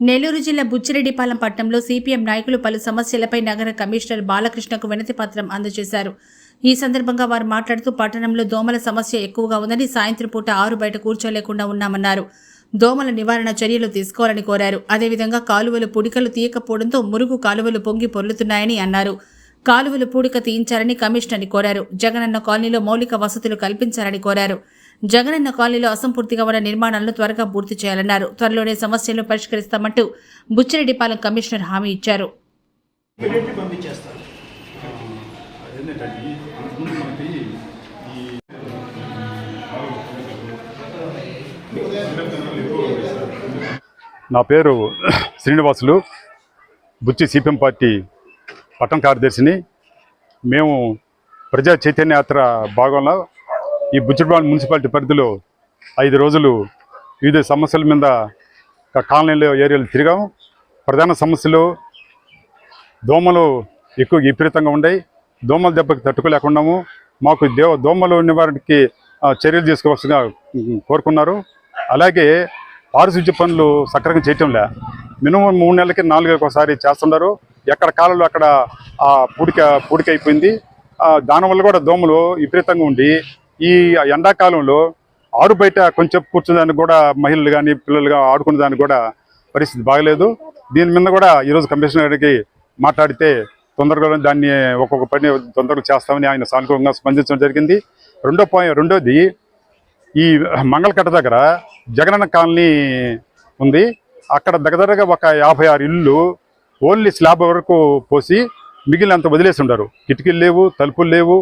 నెల్లూరు జిల్లా బుచ్చిరెడ్డిపాలెం పట్టణంలో సిపిఎం నాయకులు పలు సమస్యలపై నగర కమిషనర్ బాలకృష్ణకు వినతి పత్రం అందజేశారు. ఈ సందర్భంగా వారు మాట్లాడుతూ పట్టణంలో దోమల సమస్య ఎక్కువగా ఉందని సాయంత్రం పూట ఆరు బయట కూర్చోలేకుండా ఉన్నామన్నారు. దోమల నివారణ చర్యలు తీసుకోవాలని కోరారు. అదేవిధంగా కాలువలు పుడికలు తీయకపోవడంతో మురుగు కాలువలు పొంగి పొర్లుతున్నాయని అన్నారు. కాలువలు పూడిక తీయించాలని కమిషనర్ని కోరారు. జగనన్న కాలనీలో మౌలిక వసతులు కల్పించాలని కోరారు. జగనన్న కాలనీలో అసంపూర్తిగా ఉన్న నిర్మాణాలను త్వరగా పూర్తి చేయాలన్నారు. త్వరలోనే సమస్యలను పరిష్కరిస్తామంటూ బుచ్చిరెడ్డిపాలెం కమిషనర్ హామీ ఇచ్చారు. నా పేరు శ్రీనివాసులు. బుచ్చి సిపిఎం పార్టీ పట్టణ కార్యదర్శిని. మేము ప్రజా చైతన్య యాత్ర భాగంలో ఈ బుచ్చిపాలెం మున్సిపాలిటీ పరిధిలో ఐదు రోజులు వివిధ సమస్యల మీద కాలనీలో ఏరియాలు తిరిగాము ప్రధాన సమస్యలు దోమలు ఎక్కువ విపరీతంగా ఉన్నాయి దోమల దెబ్బకి తట్టుకోలేకున్నాము మాకు దేవ దోమలు నివారణకి చర్యలు తీసుకోవాల్సిందిగా కోరుకున్నారు. అలాగే పారిశుద్ధ్య పనులు సక్రమంగా చేయటంలే మినిమం మూడు నెలలకి నాలుగు ఒకసారి చేస్తున్నారు ఎక్కడ కాలంలో అక్కడ పూడిక పూడికైపోయింది. దానివల్ల కూడా దోమలు విపరీతంగా ఉండి ఈ ఎండాకాలంలో ఆడు బయట కొంచెం కూర్చునేదానికి కూడా మహిళలు కానీ పిల్లలుగా ఆడుకునే దానికి కూడా పరిస్థితి బాగలేదు. దీని మీద కూడా ఈరోజు కమిషనర్ గారికి మాట్లాడితే తొందరగా దాన్ని ఒక్కొక్క పని తొందరగా చేస్తామని ఆయన సానుకూలంగా స్పందించడం జరిగింది. రెండో పాయింట్ రెండోది ఈ మంగళకట్ట దగ్గర జగనన్న కాలనీ ఉంది. అక్కడ దగ్గరగా ఒక యాభై ఆరు ఇళ్ళు ఓన్లీ స్లాబ్ వరకు పోసి మిగిలినంత వదిలేసి ఉండరు కిటికీలు లేవు తలుపులు లేవు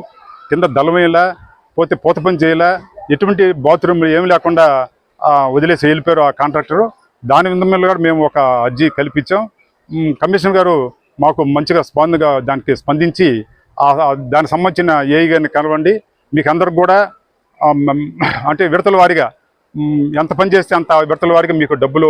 కింద దళమేలా పోతే పూత పని చేయలా ఎటువంటి బాత్రూమ్ ఏమి లేకుండా వదిలేసి వెళ్ళిపోయారు ఆ కాంట్రాక్టర్. దాని మీద కూడా మేము ఒక అర్జీ కల్పించాం. కమిషనర్ గారు మాకు మంచిగా స్పందగా దానికి స్పందించి దానికి సంబంధించిన ఏఈ గారిని కలవండి. మీకు అందరికి కూడా అంటే విడతల వారిగా ఎంత పని చేస్తే అంత విడతల వారిగా మీకు డబ్బులు